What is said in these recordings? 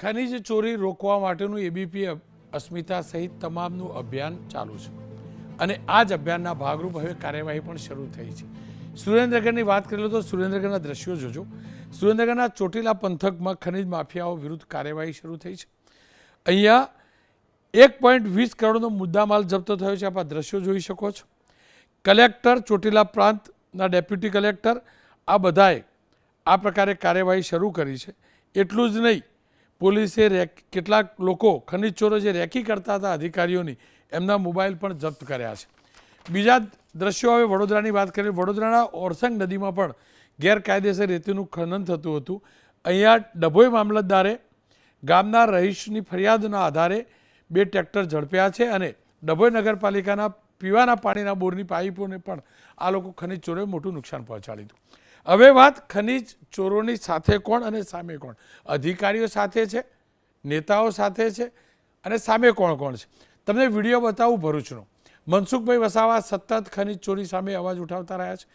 ખનીજ ચોરી રોકવા માટેનું એબીપી અસ્મિતા સહિત તમામનું અભિયાન ચાલુ છે. અને આ જ અભિયાનના ભાગરૂપ હવે કાર્યવાહી પણ શરૂ થઈ છે. સુરેન્દ્રનગરની વાત કરીએ તો સુરેન્દ્રનગરના દ્રશ્યો જોજો. સુરેન્દ્રનગરના ચોટીલા પંથકમાં ખનીજ માફિયાઓ વિરુદ્ધ કાર્યવાહી શરૂ થઈ છે. અહીંયા એક પોઈન્ટ વીસ કરોડનો મુદ્દામાલ જપ્ત થયો છે. આપ આ દ્રશ્યો જોઈ શકો છો. કલેક્ટર ચોટીલા પ્રાંતના ડેપ્યુટી કલેક્ટર આ બધાએ આ પ્રકારે કાર્યવાહી શરૂ કરી છે. એટલું જ નહીં પોલીસે રેક, કેટલાક લોકો ખનિજ ચોરો જે રેકી કરતા હતા અધિકારીઓની, એમના મોબાઈલ પણ જપ્ત કર્યા છે. બીજા દ્રશ્યો હવે વડોદરાની વાત કરીએ. વડોદરાના ઓરસંગ નદીમાં પણ ગેરકાયદેસર રેતીનું ખનન થતું હતું. અહીંયા ડભોઈ મામલતદારે ગામના રહીશની ફરિયાદના આધારે બે ટ્રેક્ટર ઝડપ્યા છે અને ડભોઈ નગરપાલિકાના પીવાના પાણીના બોરની પાઇપોને પણ આ લોકો ખનિજ ચોરોએ મોટું નુકસાન પહોંચાડ્યું હતું. હવે વાત ખનિજ ચોરોની સાથે કોણ અને સામે કોણ? અધિકારીઓ સાથે છે, નેતાઓ સાથે છે અને સામે કોણ કોણ છે? તમને વીડિયો બતાવું ભરૂચનો મનસુખભાઈ વસાવા સતત ખનિજ ચોરી સામે અવાજ ઉઠાવતા રહ્યા છે.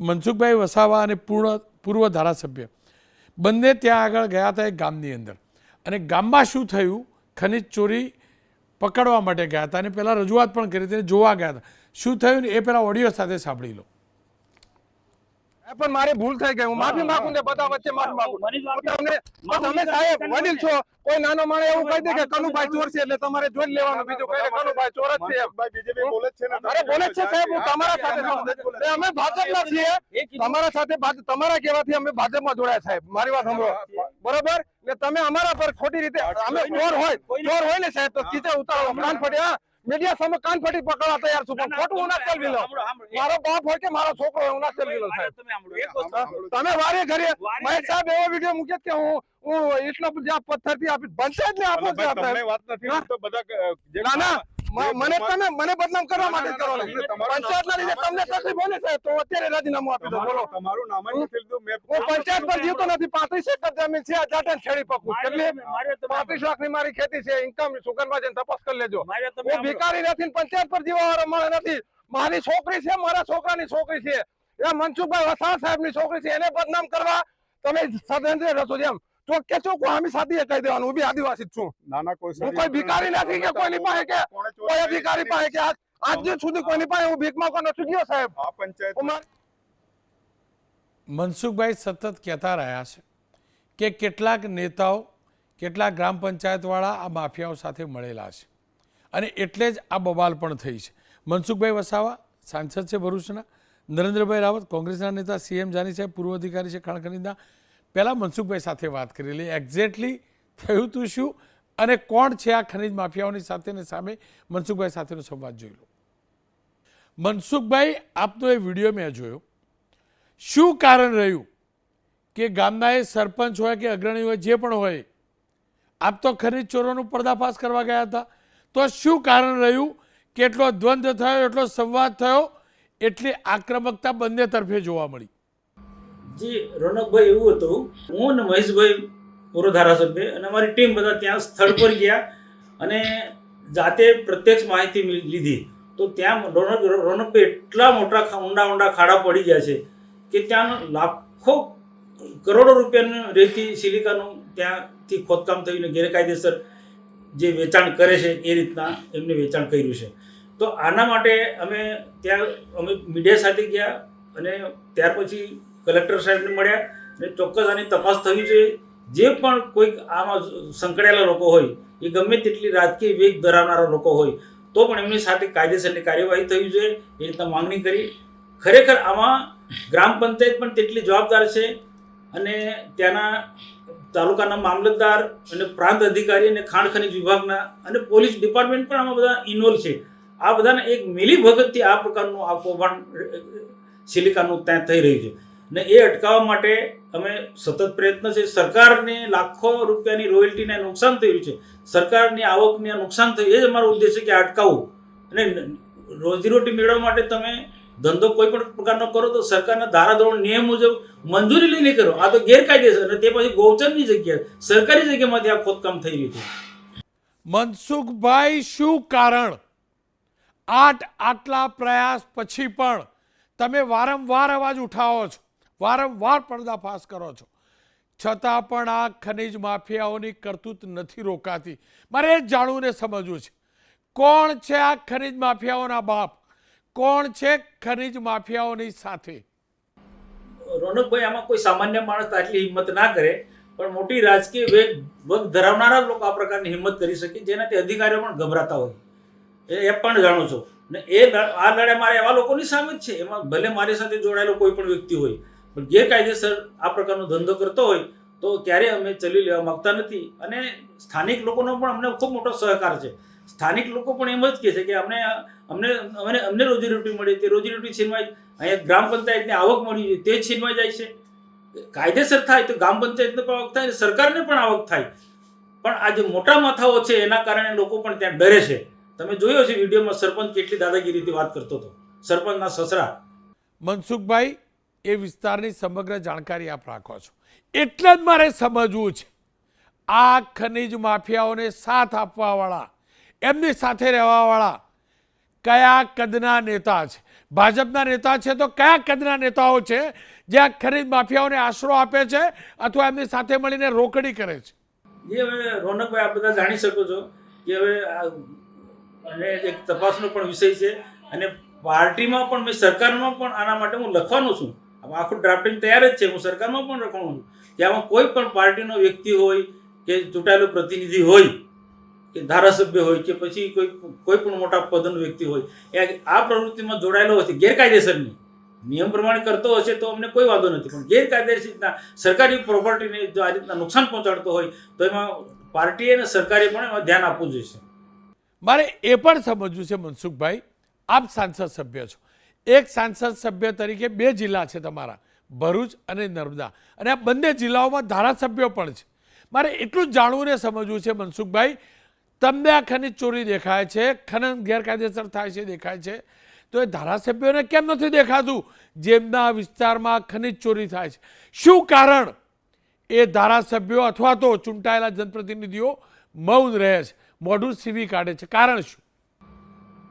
મનસુખભાઈ વસાવા અને પૂર્ણ, પૂર્વ ધારાસભ્ય. બંને ત્યાં આગળ ગયા હતા એક ગામની અંદર. અને ગામમાં શું થયું? ખનિજ ચોરી પકડવા માટે ગયા હતા અને પહેલાં રજૂઆત પણ કરી હતી જોવા ગયા હતા. શું થયું ને એ પહેલાં ઓડિયો સાથે સાંભળી લો. પણ મારી ભૂલ થઈ ગઈ. હું માફી માંગુ ને બધા વચ્ચે માફી માંગુ. તમને તમે સાહેબ વડીલ છો. કોઈ નાનો માણે એવું કહી દે કે કનુભાઈ ચોર છે એટલે તમારે જોઈ લેવાનું. બીજું કઈ કનુભાઈ ચોર જ છે એમ. અરે બોલે છે સાહેબ હું તમારા સાથે છું. અમે ભાજપના છીએ. તમારા સાથે તમારા કહેવાથી અમે ભાજપમાં જોડાયા સાહેબ. મારી વાત સાંભળો. બરોબર? ને તમે અમારા પર ખોટી રીતે અમે ચોર હોય ચોર હોય ને સાહેબ તો કીધે ઉતારો. કાન ફટી હા. મીડિયા સામે કાન ફાટી પકડવા તૈયાર છું પણ ખોટું ના ચલવી મારો બાપ હોય કે મારો છોકરો હોય હું ના ચલવી લઉં સાહેબ. તમે વારે ઘરે મહેશ સાહેબ એવો વીડિયો મૂકે કે હું હું એટલા જ્યાં પથ્થરથી આપી જ ને આપો આપણે ના ના. મને તમે મને બદનામ કરવા માટે કરો. છો. પંચાયત ના લીધે તમને તકલીફ હોય ને સાહેબ તો અત્યારે રાજીનામું આપી દો બોલો. હું પંચાયત પર જીવતો નથી પાંત્રીસ એકર જમીન છે અજાટન છેડી પકું. એટલે પાંત્રીસ લાખની મારી ખેતી છે ઇન્કમ સુગરમાં જઈને તપાસ કરી લેજો. હું. ભિખારી નથી પંચાયત પર જીવવા માણસ નથી. મારી છોકરી છે મારા છોકરાની છોકરી છે. એ મનસુખભાઈ વસાણ સાહેબની છોકરી છે એને બદનામ કરવા તમે સદન રસો જેમ. તો કે છો સાથી કહી દેવાનું. હું બી આદિવાસી છું. હું કોઈ ભિખારી નથી કે કોઈની પાસે કે કોઈ અધિકારી પાસે કે આજ આજ સુધી કોઈની પાસે હું ભીખ માંગવા નથી ગયો સાહેબ. આ પંચાયત મનસુખભાઈ સતત કહેતા રહ્યા છે કે કેટલાક નેતાઓ કેટલાક ગ્રામ પંચાયતવાળા આ માફિયાઓ સાથે મળેલા છે. અને એટલે જ આ બબાલ પણ થઈ છે. મનસુખભાઈ વસાવા સાંસદ છે ભરૂચના. નરેન્દ્રભાઈ રાવત કોંગ્રેસના નેતા સીએમ જાની સાહેબ પૂર્વ અધિકારી છે ખાણ ખનીજના પહેલાં મનસુખભાઈ સાથે વાત કરેલી. એક્ઝેક્ટલી થયું તું શું? અને કોણ છે આ ખનીજ માફિયાઓની સાથે ને સામે મનસુખભાઈ સાથેનો સંવાદ જોઈ લો. મનસુખભાઈ, આપનો એ વીડિયો મેં જોયો. શું કારણ રહ્યું કે ગામના એ સરપંચ હોય કે અગ્રણી હોય, જે પણ હોય, આપ તો ખરીદ ચોરોનું પર્દાફાશ કરવા ગયા હતા. તો શું કારણ રહ્યું? કે એટલો દ્વંદ્વ થયો, એટલો સંવાદ થયો? એટલી આક્રમકતા બંને તરફે જોવા મળી. જી રોનકભાઈ એવું હતું, હું અને મહેશભાઈ પૂર્વ ધારાસભ્ય, અને અમારી ટીમ બધા ત્યાં સ્થળ પર ગયા અને જાતે પ્રત્યક્ષ માહિતી લીધી. તો ત્યાં રોનક, રોનકભાઈ એટલા મોટા ઊંડા ઊંડા ખાડા પડી ગયા છે કે ત્યાં લાખો કરોડો રૂપિયાનું રેતી સિલિકાનું ત્યાંથી ખોદકામ થઈને ગેરકાયદેસર જે વેચાણ કરે છે એ રીતના એમને વેચાણ કર્યું છે. તો આના માટે અમે ત્યાં, અમે મીડિયા સાથે ગયા અને ત્યાર પછી કલેક્ટર સાહેબને મળ્યા અને ચોક્કસ આની તપાસ થવી જોઈએ. જે પણ કોઈક આમાં સંકળાયેલા લોકો હોય, એ ગમે તેટલી રાજકીય વેગ ધરાવનારા લોકો હોય, તો પણ એમની સાથે કાયદેસરની કાર્યવાહી થવી જોઈએ. એ રીતના માંગણી કરી. ખરેખર આમાં ગ્રામ પંચાયત પણ તેટલી જવાબદાર છે અને ત્યાંના તાલુકાના મામલતદાર અને પ્રાંત અધિકારી અને ખાણ ખનિજ વિભાગના અને પોલીસ ડિપાર્ટમેન્ટ પણ આમાં બધા ઇન્વોલ્વ છે. આ બધાને એક મિલી ભગતથી આ પ્રકારનું આ કૌભાંડ સિલિકાનું ત્યાં થઈ રહ્યું છે. ને એ અટકાવવા માટે અમે સતત પ્રયત્ન છે. સરકારને લાખો રૂપિયાની રોયલ્ટીને નુકસાન થયું છે. સરકારની આવકને નુકસાન થયું. એ જ અમારો ઉદ્દેશ છે કે અટકાવવું. અને રોજીરોટી મેળવવા માટે તમે ધંધો કોઈ પણ પ્રકારનો કરો તો સરકારના ધારાધોરણ નિયમ મુજબ મંજૂરી લઈને કરો. આ તો ગેરકાયદેસર અને તે પછી ગૌચરની જગ્યાએ સરકારી જગ્યામાંથી આ ખોદકામ થઈ રહ્યું છે. મનસુખભાઈ, શું કારણ? આઠ આટલા પ્રયાસ પછી પણ તમે વારંવાર અવાજ ઉઠાવો છો. વારંવાર પર્દાફાશ કરો છો. છતાં પણ આ ખનિજ માફિયાઓની કરતૂત નથી રોકાતી. મારે એ જ જાણવું ને સમજવું છે. કોણ છે આ ખનિજ માફિયાઓના બાપ? કોણ છે ખનિજ માફિયાઓની સાથે? રોનકભાઈ, આમાં કોઈ સામાન્ય માણસ આટલી હિંમત ના કરે, પણ મોટી રાજકીય વેગ, વગ ધરાવનારા લોકો આ પ્રકારની હિંમત કરી શકે, જેનાથી અધિકારીઓ પણ ગભરાતા હોય. એ પણ જાણું છું. ને એ આ લડાઈ મારે એવા લોકોની સામે જ છે. એમાં ભલે મારી સાથે જોડાયેલો કોઈ પણ વ્યક્તિ હોય પણ ગેરકાયદેસર આ પ્રકારનો ધંધો કરતો હોય તો ક્યારેય અમે ચલી લેવા માગતા નથી. અને સ્થાનિક લોકોનો પણ અમને ખૂબ મોટો સહકાર છે. સ્થાનિક લોકો પણ એમ જ કહે છે કે અમને અમને અમને અમને રોજીરોટી મળી તે રોજીરોટી છીનવાય, અહીંયા ગ્રામ પંચાયતની આવક મળી તે છીનવાઈ જાય છે. કાયદેસર થાય તો ગ્રામ પંચાયતને પણ આવક થાય સરકારને પણ આવક થાય. પણ આ જે મોટા માથાઓ છે એના કારણે લોકો પણ ત્યાં ડરે છે. તમે જોયો છે વિડીયોમાં સરપંચ કેટલી દાદાગીરીથી વાત કરતો હતો. સરપંચના સસરા. મનસુખભાઈ એ વિસ્તારની સમગ્ર જાણકારી આપ રાખો છો. એટલે જ મારે સમજવું છે. આ ખનિજ માફિયાઓને સાથ આપવાવાળા, એમની સાથે રહેવાવાળા કયા કદના નેતા છે? ભાજપના નેતા છે તો કયા કદના નેતાઓ છે જે આ ખનિજ માફિયાઓને આશરો આપે છે અથવા એમની સાથે મળીને રોકડી કરે છે? એ હવે રોનકભાઈ, આપ બધા જાણી શકો છો કે હવે અને એક તપાસનો પણ વિષય છે અને પાર્ટીમાં પણ, મેં સરકારમાં પણ આના માટે હું લખવાનો છું. આખું ડ્રાફ્ટિંગ તૈયાર જ છે. હું સરકારમાં પણ રખાણું છું. આમાં કોઈ પણ પાર્ટીનો વ્યક્તિ હોય કે ચૂંટાયેલો પ્રતિનિધિ હોય કે ધારાસભ્ય હોય કે પછી કોઈ કોઈ પણ મોટા પદનો વ્યક્તિ હોય, એ આ પ્રવૃત્તિમાં જોડાયેલો હશે. ગેરકાયદેસરની. નિયમ પ્રમાણે કરતો હશે તો અમને કોઈ વાંધો નથી. પણ ગેરકાયદેસર રીતના સરકારી પ્રોપર્ટીને જો આ રીતના નુકસાન પહોંચાડતો હોય, તો એમાં પાર્ટીએ અને સરકારે પણ એમાં ધ્યાન આપવું જોઈએ. મારે એ પણ સમજવું છે મનસુખભાઈ, આપ સાંસદ સભ્ય છો. એક સાંસદ સભ્ય તરીકે બે જિલ્લા છે તમારા, ભરૂચ અને નર્મદા. અને આ બંને જિલ્લાઓમાં ધારાસભ્યો પણ છે. મારે એટલું જ જાણવું ને સમજવું છે મનસુખભાઈ, તમને આ ખનિજ ચોરી દેખાય છે, ખનન ગેરકાયદેસર થાય છે, દેખાય છે. તો એ ધારાસભ્યોને કેમ નથી દેખાતું જેમના વિસ્તારમાં ખનિજ ચોરી થાય છે? શું કારણ એ ધારાસભ્યો અથવા તો ચૂંટાયેલા જનપ્રતિનિધિઓ મૌન રહે છે? મોઢું સીવી કાઢે છે. કારણ શું?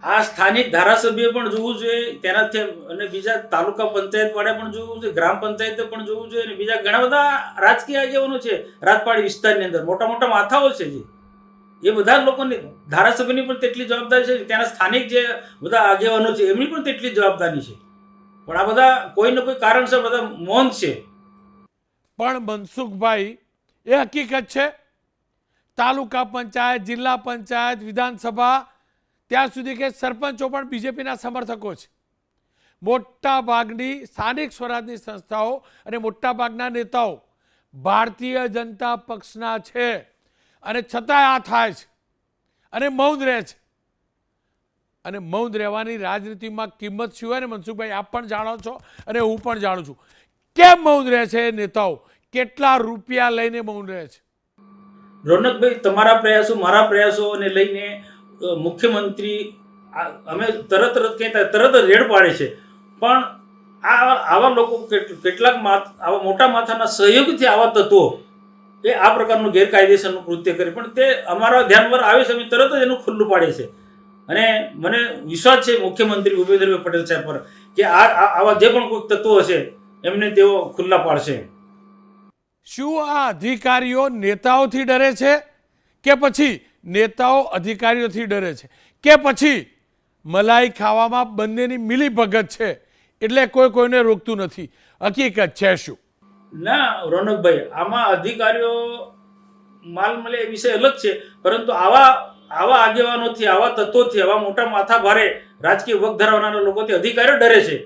આ સ્થાનિક ધારાસભ્ય પણ જોવું જોઈએ, તેનાથી અને બીજા તાલુકા પંચાયત વાળા પણ જોવું જોઈએ, ગ્રામ પંચાયતે પણ જોવું જોઈએ, અને બીજા ઘણા બધા રાજકીય આગેવાનો છે રાજપાડી વિસ્તારની અંદર. મોટા મોટા માથાઓ છે જે. એ બધા લોકોની ધારાસભ્યની પણ તેટલી જવાબદારી છે ત્યાંના સ્થાનિક જે બધા આગેવાનો છે, એમની પણ તેટલી જવાબદારી છે. પણ આ બધા કોઈ ને કોઈ કારણસર બધા મૌન છે. પણ મનસુખભાઈ, એ હકીકત છે? તાલુકા પંચાયત, જિલ્લા પંચાયત, વિધાનસભા ત્યાં સુધી કે સરપંચો પણ બીજેપીના સમર્થકો છે. મોટા ભાગની સ્થાનિક સ્વરાજની સંસ્થાઓ અને મોટા ભાગના નેતાઓ ભારતીય જનતા પક્ષના છે અને છતાંય આ થાય છે અને મૌન રહે છે. અને મૌન રહેવાની રાજનીતિમાં કિંમત શું હોય ને મનસુખભાઈ, આપ પણ જાણો છો અને હું પણ જાણું છું. કેમ મૌન રહે છે નેતાઓ? કેટલા રૂપિયા લઈને મૌન રહે છે? રોનકભાઈ, તમારા પ્રયાસો, મારા પ્રયાસોને લઈને મુખ્યમંત્રી અમે તરત તરત કહેતા તરત જ રેડ પાડે છે. પણ આ આવા લોકો કેટલાક આવા મોટા માથાના સહયોગથી આવા તત્વો એ આ પ્રકારનું ગેરકાયદેસરનું કૃત્ય કરે. પણ તે અમારા ધ્યાન પર આવે છે, અમે તરત જ એનું ખુલ્લું પાડે છે. અને મને વિશ્વાસ છે મુખ્યમંત્રી ભૂપેન્દ્રભાઈ પટેલ સાહેબ પર કે આ- આવા જે પણ કોઈ તત્વો હશે, એમને તેઓ ખુલ્લા પાડશે. શું આ અધિકારીઓ નેતાઓથી ડરે છે કે પછી નેતાઓ અધિકારીઓથી ડરે છે. કે પછી મલાઈ ખાવામાં બંનેની મિલી ભગત છે, એટલે કોઈ કોઈને રોકતું નથી. હકીકત છે શું? ના, રોનકભાઈ, આમાં અધિકારીઓ માલ મળે એ વિષય અલગ છે, પરંતુ આવા આવા આગેવાનોથી, આવા તત્વોથી, આવા મોટા માથા ભારે રાજકીય વગ ધરાવનારા લોકોથી અધિકારીઓ ડરે છે.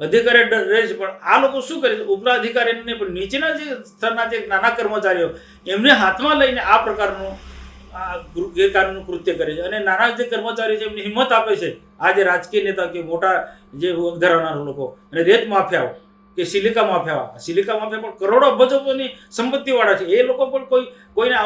અધિકારીઓ ડરે છે, પણ આ લોકો શું કરે છે? ઉપલા અધિકારીને પણ નીચેના જે સ્તરના જે નાના કર્મચારીઓ, એમને હાથમાં લઈને આ પ્રકારનું આ ગેરકાનૂની કૃત્ય કરે છે. અને નાના જે કર્મચારી છે, એમને હિંમત આપે છે, આ જે રાજકીય નેતા કે મોટા જે ધરાવનારા લોકો, અને રેત માફિયાઓ કે સિલિકા માફિયા સિલિકા માફિયા પણ કરોડો અબજોની સંપત્તિવાળા છે. એ લોકો પણ કોઈ, કોઈને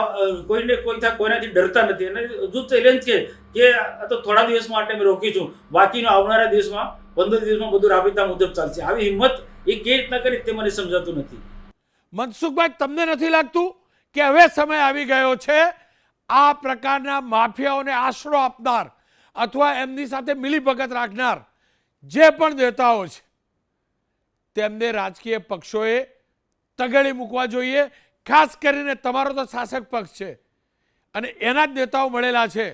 કોઈને કોઈ થાય કોઈનાથી ડરતા નથી. અને હજુ ચેલેન્જ છે કે આ તો થોડા દિવસ માટે અમે રોકીશું. બાકીનો આવનારા દિવસમાં, પંદર દિવસમાં બધું રાબેતા મુજબ ચાલશે. આવી હિંમત એ કેવી રીતના કરી તે મને સમજાતું નથી. મનસુખભાઈ, તમને નથી લાગતું કે હવે સમય આવી ગયો છે? આ પ્રકારના માફિયાઓને આશરો આપનાર અથવા એમની સાથે મિલીભગત રાખનાર જે પણ નેતાઓ છે, તેમને રાજકીય પક્ષોએ તગેડી મૂકવા જોઈએ. ખાસ કરીને તમારો તો શાસક પક્ષ છે અને એના જ નેતાઓ મળેલા છે,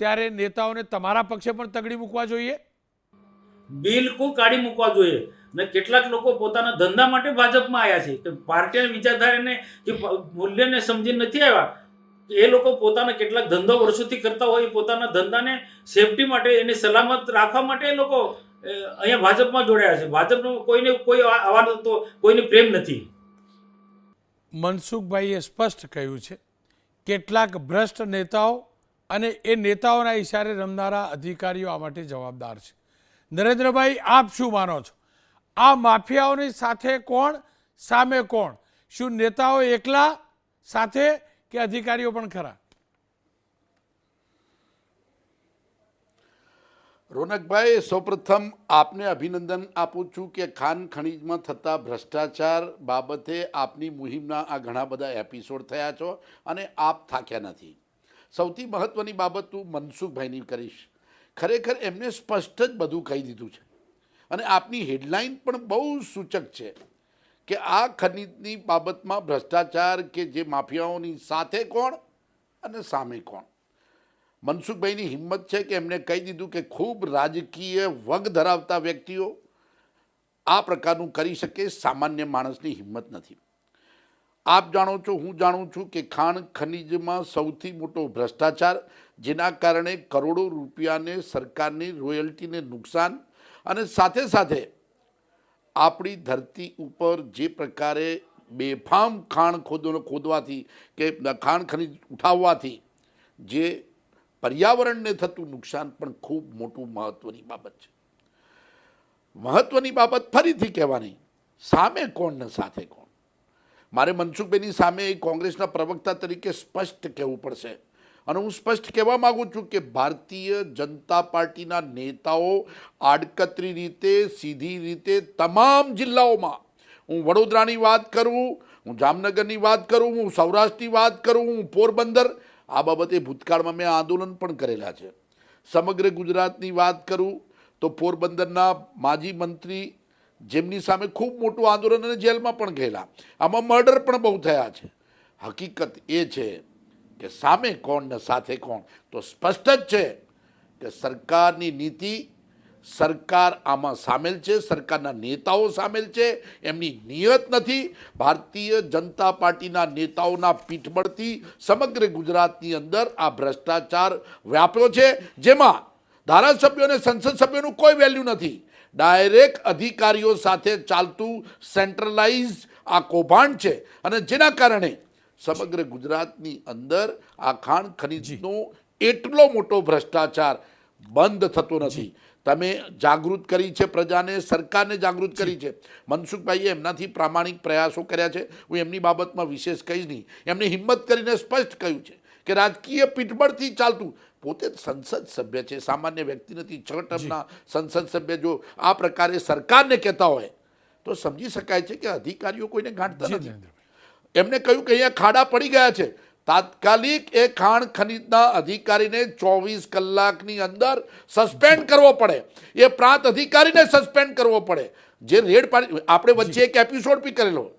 ત્યારે નેતાઓને તમારા પક્ષે પણ તગડી મૂકવા જોઈએ? બિલકુલ કાઢી મૂકવા જોઈએ. ને કેટલાક લોકો પોતાના ધંધા માટે ભાજપમાં આવ્યા છે. કે પાર્ટીના વિચારધારાને કે મૂલ્યને સમજી નથી આવ્યા. એ લોકો પોતાના કેટલાક ધંધો વર્ષોથી કરતા હોય પોતાના ધંધાને સેફટી માટે એને સલામત રાખવા માટે એ લોકો અહીંયા ભાજપમાં જોડાયા છે. ભાજપનો કોઈને કોઈ આ- આવા તો કોઈને પ્રેમ નથી. મનસુખભાઈએ સ્પષ્ટ કહ્યું છે, કેટલાક ભ્રષ્ટ નેતાઓ અને એ નેતાઓના ઇશારે રમનારા અધિકારીઓ આ માટે જવાબદાર છે. નરેન્દ્રભાઈ, આપ શું માનો છો? આ માફિયાઓની સાથે કોણ, સામે કોણ? શું નેતાઓ એકલા સાથે કે અધિકારીઓ પણ ખરા? રોનકભાઈ, સૌપ્રથમ આપને અભિનંદન આપું છું કે ખાન ખનીજમાં થતા ભ્રષ્ટાચાર બાબતે આપની મુહિમના આ ઘણા બધા એપિસોડ થયા છો અને આપ થાક્યા નથી. સૌથી મહત્ત્વની બાબત હું મનસુખભાઈની કરીશ. ખરેખર એમને સ્પષ્ટ જ બધું કહી દીધું છે. અને આપની હેડલાઇન પણ બહુ સૂચક છે. કે આ ખનીજની બાબતમાં ભ્રષ્ટાચાર કે જે માફિયાઓની સાથે કોણ અને સામે કોણ? મનસુખભાઈની હિંમત છે કે એમને કહી દીધું કે ખૂબ રાજકીય વગ ધરાવતા વ્યક્તિઓ આ પ્રકારનું કરી શકે, સામાન્ય માણસની હિંમત નથી. આપ જાણો છો, હું જાણું છું કે ખાણ ખનીજમાં સૌથી મોટો ભ્રષ્ટાચાર, જેના કારણે કરોડો રૂપિયાને સરકારની રોયલ્ટીને નુકસાન અને સાથે સાથે આપણી ધરતી ઉપર જે પ્રકારે બેફામ ખાણ ખોદો ખોદવાથી કે ખાણ ખનીજ ઉઠાવવાથી જે પર્યાવરણને થતું નુકસાન પણ ખૂબ મોટું મહત્ત્વની બાબત છે. મહત્ત્વની બાબત ફરીથી કહેવાની, સામે કોણ ને સાથે કોણ? મારે મનસુખભાઈની સામે એ કોંગ્રેસના પ્રવક્તા તરીકે સ્પષ્ટ કહેવું પડશે. અને હું સ્પષ્ટ કહેવા માગું છું કે ભારતીય જનતા પાર્ટીના નેતાઓ આડકતરી રીતે, સીધી રીતે તમામ જિલ્લાઓમાં, હું વડોદરાની વાત કરું, હું જામનગરની વાત કરું, હું સૌરાષ્ટ્રની વાત કરું, હું પોરબંદર, આ બાબતે ભૂતકાળમાં મેં આંદોલન પણ કરેલા છે. સમગ્ર ગુજરાતની વાત કરું તો પોરબંદરના માજી મંત્રી જેમની સામે ખૂબ મોટું આંદોલન અને જેલમાં પણ ગયેલા, આમાં મર્ડર પણ બહુ થયા છે. હકીકત એ છે કે સામે કોણ ને સાથે કોણ? તો સ્પષ્ટ જ છે કે સરકારની નીતિ, સરકાર આમાં સામેલ છે, સરકારના નેતાઓ સામેલ છે, એમની નિયત નથી. ભારતીય જનતા પાર્ટીના નેતાઓના પીઠબળથી સમગ્ર ગુજરાતની અંદર આ ભ્રષ્ટાચાર વ્યાપ્યો છે, જેમાં ધારાસભ્યો અને સંસદ સભ્યોનું કોઈ વેલ્યુ નથી. ડાયરેક્ટ અધિકારીઓ સાથે ચાલતું સેન્ટ્રલાઇઝ આ કૌભાંડ છે અને જેના કારણે સમગ્ર ગુજરાતની અંદર આ ખાણ ખનીજનો એટલો મોટો ભ્રષ્ટાચાર બંધ થતો નથી. તમે જાગૃત કરી છે પ્રજાને સરકારને જાગૃત કરી છે. મનસુખભાઈએ એમનાથી પ્રામાણિક પ્રયાસો કર્યા છે. હું એમની બાબતમાં વિશેષ કહીશ નહીં. એમને હિંમત કરીને સ્પષ્ટ કહ્યું છે કે રાજકીય પીઠબળથી ચાલતું પોતે જ સંસદ સભ્ય છે. સામાન્ય વ્યક્તિ નથી છ ટર્મના સંસદ સભ્ય જો આ પ્રકારે સરકારને કહેતા હોય તો સમજી શકાય છે કે અધિકારીઓ કોઈને ગાંઠતા નથી. એમને કહ્યું કે અહીંયા ખાડા પડી ગયા છે. તાત્કાલિક એ ખાણ ખનીજના અધિકારીને ચોવીસ કલાકની અંદર સસ્પેન્ડ કરવો પડે. એ પ્રાંત અધિકારીને સસ્પેન્ડ કરવો પડે. જે રેડ પાડી આપણે વચ્ચે એક એપિસોડ બી કરેલો.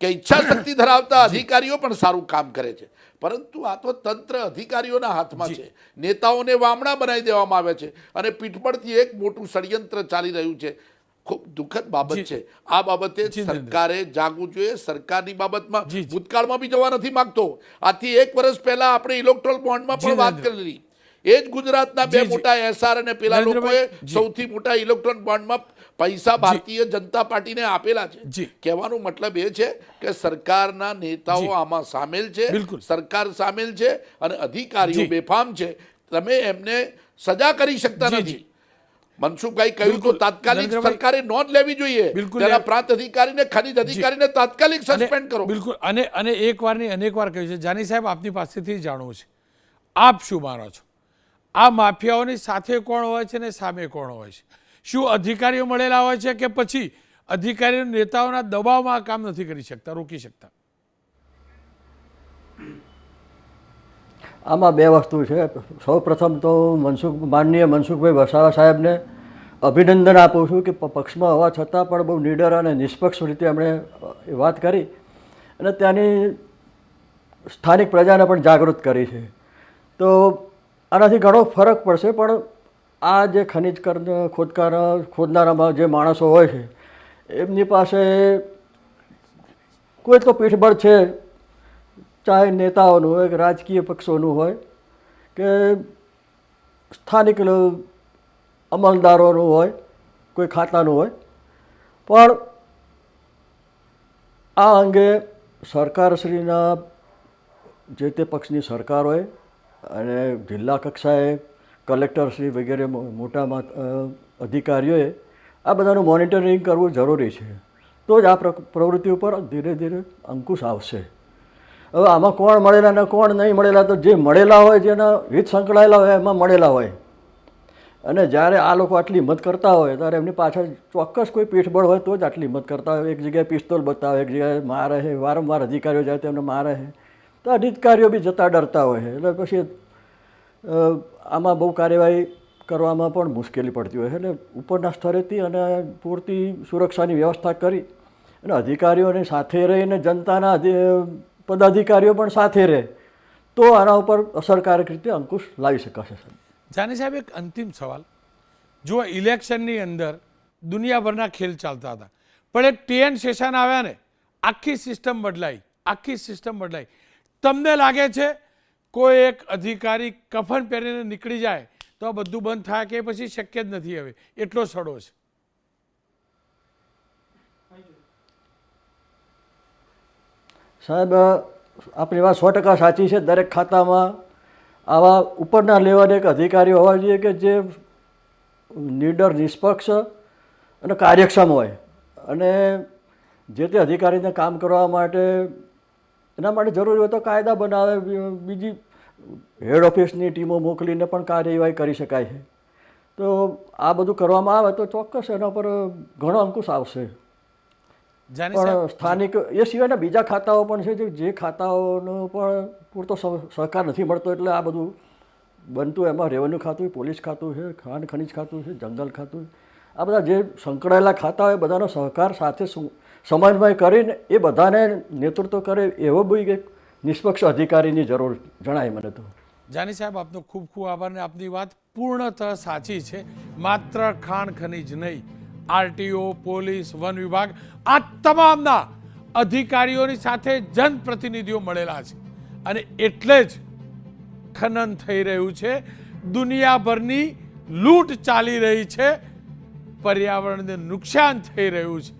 કે ઈચ્છા શક્તિ ધરાવતા અધિકારીઓ પણ સારું કામ કરે છે. પરંતુ આ તો તંત્ર અધિકારીઓના હાથમાં છે. નેતાઓને વામણા બનાવી દેવામાં આવે છે. અને પીઠબળથી એક મોટું ષડયંત્ર ચાલી રહ્યું છે. ખૂબ દુઃખદ બાબત છે. આ બાબતે સરકારે જાગવું જોઈએ. સરકારની બાબતમાં. ભૂતકાળમાં બી જવા નથી માંગતો. આથી એક વર્ષ પહેલા આપણે ઇલેક્ટ્રોલ બોન્ડમાં પણ વાત. કરેલી. એ જ ગુજરાતના બે. મોટા એસઆર અને પેલા લોકોએ સૌથી મોટા ઇલેક્ટ્રોન બોન્ડમાં પૈસા ભારતીય જનતા પાર્ટીને આપેલા છે. કહેવાનો મતલબ એ છે કે સરકારના નેતાઓ આમાં સામેલ છે. સરકાર સામેલ છે અને અધિકારીઓ બેફામ છે. તમે એમને સજા કરી શકતા નથી. મનસુખભાઈ કહ્યું તો તાત્કાલિક સરકારે નોંધ લેવી જોઈએ. તેના પ્રાંત અધિકારીને ખનીજ અધિકારીને તાત્કાલિક સસ્પેન્ડ કરો. બિલકુલ અને અને એક વારની અનેક વાર કહ્યું છે. જાની સાહેબ આપની પાસેથી જાણવું છે. આપ શું માનો છો? આ માફિયાઓની સાથે કોણ હોય છે ને સામે કોણ હોય છે? શું અધિકારીઓ મળેલા હોય છે કે પછી અધિકારીઓ નેતાઓના દબાવમાં આ કામ નથી કરી શકતા રોકી શકતા? આમાં બે વસ્તુ છે. સૌ પ્રથમ તો મનસુખ માનનીય મનસુખભાઈ વસાવા સાહેબને અભિનંદન આપું છું કે પક્ષમાં હોવા છતાં પણ બહુ નિડર અને નિષ્પક્ષ રીતે એમણે વાત કરી અને ત્યાંની સ્થાનિક પ્રજાને પણ જાગૃત કરી છે. તો આનાથી ઘણો ફરક પડશે, પણ આ જે ખનિજ કર, ખોદકાર, ખોદનારામાં જે માણસો હોય છે, એમની પાસે કોઈ તો પીઠબળ છે ચાહે નેતાઓનું હોય કે રાજકીય પક્ષોનું હોય કે સ્થાનિક અમલદારોનું હોય, કોઈ ખાતાનું હોય. પણ આ અંગે સરકારશ્રીના જે તે પક્ષની સરકાર હોય અને જિલ્લા કક્ષાએ કલેક્ટરશ્રી વગેરે મોટા અધિકારીઓએ આ બધાનું મોનિટરિંગ કરવું જરૂરી છે. તો જ આ પ્રવૃત્તિ ઉપર ધીરે ધીરે અંકુશ આવશે. હવે આમાં કોણ મળેલા ને કોણ નહીં મળેલા તો જે મળેલા હોય જેના હિત સંકળાયેલા હોય એમાં મળેલા હોય. અને જ્યારે આ લોકો આટલી હિંમત કરતા હોય, ત્યારે એમની પાછળ ચોક્કસ કોઈ પીઠબળ હોય તો જ આટલી હિંમત કરતા હોય. એક જગ્યાએ પિસ્તોલ બતાવે, એક જગ્યાએ મારે છે વારંવાર અધિકારીઓ જાય તેમને મારે છે તો અધિકારીઓ બી જતા ડરતા હોય છે. એટલે પછી આમાં બહુ કાર્યવાહી કરવામાં પણ મુશ્કેલી પડતી હોય છે. એટલે ઉપરના સ્તરેથી અને પૂરતી સુરક્ષાની વ્યવસ્થા કરી અને અધિકારીઓને સાથે રહીને જનતાના પદાધિકારીઓ પણ સાથે રહે, તો આના ઉપર અસરકારક રીતે અંકુશ લાવી શકાશે જાની સાહેબ, એક અંતિમ સવાલ. જો ઇલેક્શનની અંદર દુનિયાભરના ખેલ ચાલતા હતા, પણ એક ટીએન સેશન આવ્યા ને, આખી સિસ્ટમ બદલાઈ, આખી સિસ્ટમ બદલાઈ. તમને લાગે છે કોઈ એક અધિકારી કફન પહેરીને નીકળી જાય, તો આ બધું બંધ થાય કે પછી શક્ય જ નથી હવે? એટલો સડો છે. સાહેબ આપણી વાત સો ટકા સાચી છે. દરેક ખાતામાં આવા ઉપરના લેવલે એક અધિકારી હોવા જોઈએ કે જે નીડર, નિષ્પક્ષ અને કાર્યક્ષમ હોય. અને જે તે અધિકારીને કામ કરવા માટે એના માટે જરૂરી હોય તો કાયદા બનાવે. બીજી હેડ ઓફિસની ટીમો મોકલીને પણ કાર્યવાહી કરી શકાય છે. તો આ બધું કરવામાં આવે તો ચોક્કસ એના પર ઘણો અંકુશ આવશે. પણ સ્થાનિક એ સિવાયના બીજા ખાતાઓ પણ છે જે- ખાતાઓનો પણ પૂરતો સહ- સહકાર નથી મળતો એટલે આ બધું બનતું એમાં રેવન્યુ ખાતું પોલીસ ખાતું છે ખાણ ખનિજ ખાતું છે જંગલ ખાતું. આ બધા જે સંકળાયેલા ખાતા હોય બધાનો સહકાર સાથે સમન્વય કરીને એ બધાને નેતૃત્વ કરે એવો બી એક નિષ્પક્ષ અધિકારીની જરૂર જણાય મને તો. જાની સાહેબ આપનો ખૂબ ખૂબ આભાર ને આપની વાત પૂર્ણતઃ સાચી છે. માત્ર ખાણ ખનીજ નહીં આરટીઓ, પોલીસ, વન વિભાગ આ તમામના અધિકારીઓની સાથે જનપ્રતિનિધિઓ મળેલા છે. અને એટલે જ ખનન થઈ રહ્યું છે. દુનિયાભરની લૂંટ ચાલી રહી છે. પર્યાવરણને નુકસાન થઈ રહ્યું છે.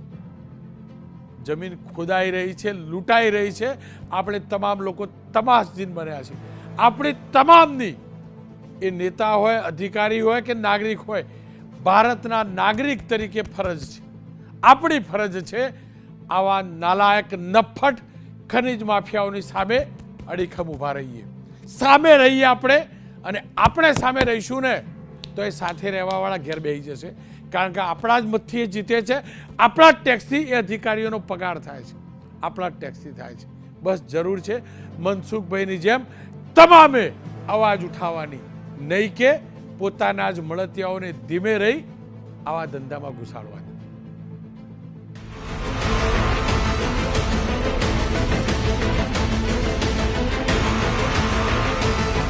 જમીન ખોદાઈ રહી છે, લૂંટાઈ રહી છે. આપણે તમામ લોકો તમાશદીન બન્યા છે. આપણી તમામની એ નેતા હોય, અધિકારી હોય કે નાગરિક હોય ભારતના નાગરિક તરીકે ફરજ છે. આપણી ફરજ છે આવા નાલાયક, નફ્ફટ ખનિજ માફિયાઓની સામે અડીખમ ઊભા રહીએ. સામે રહીએ આપણે અને આપણે સામે રહીશું ને, તો એ સાથે રહેવાવાળા ઘેર બેસી જશે. કારણ કે આપણા જ મતથી એ જીતે છે. આપણા જ ટેક્સથી એ અધિકારીઓનો પગાર થાય છે. આપણા જ ટેક્સથી થાય છે. બસ જરૂર છે. મનસુખભાઈની જેમ તમામે અવાજ ઉઠાવવાની. નહીં કે પોતાના જ મળતિયાઓને ધીમે રહી આવા ધંધામાં ઘુસાડવાની.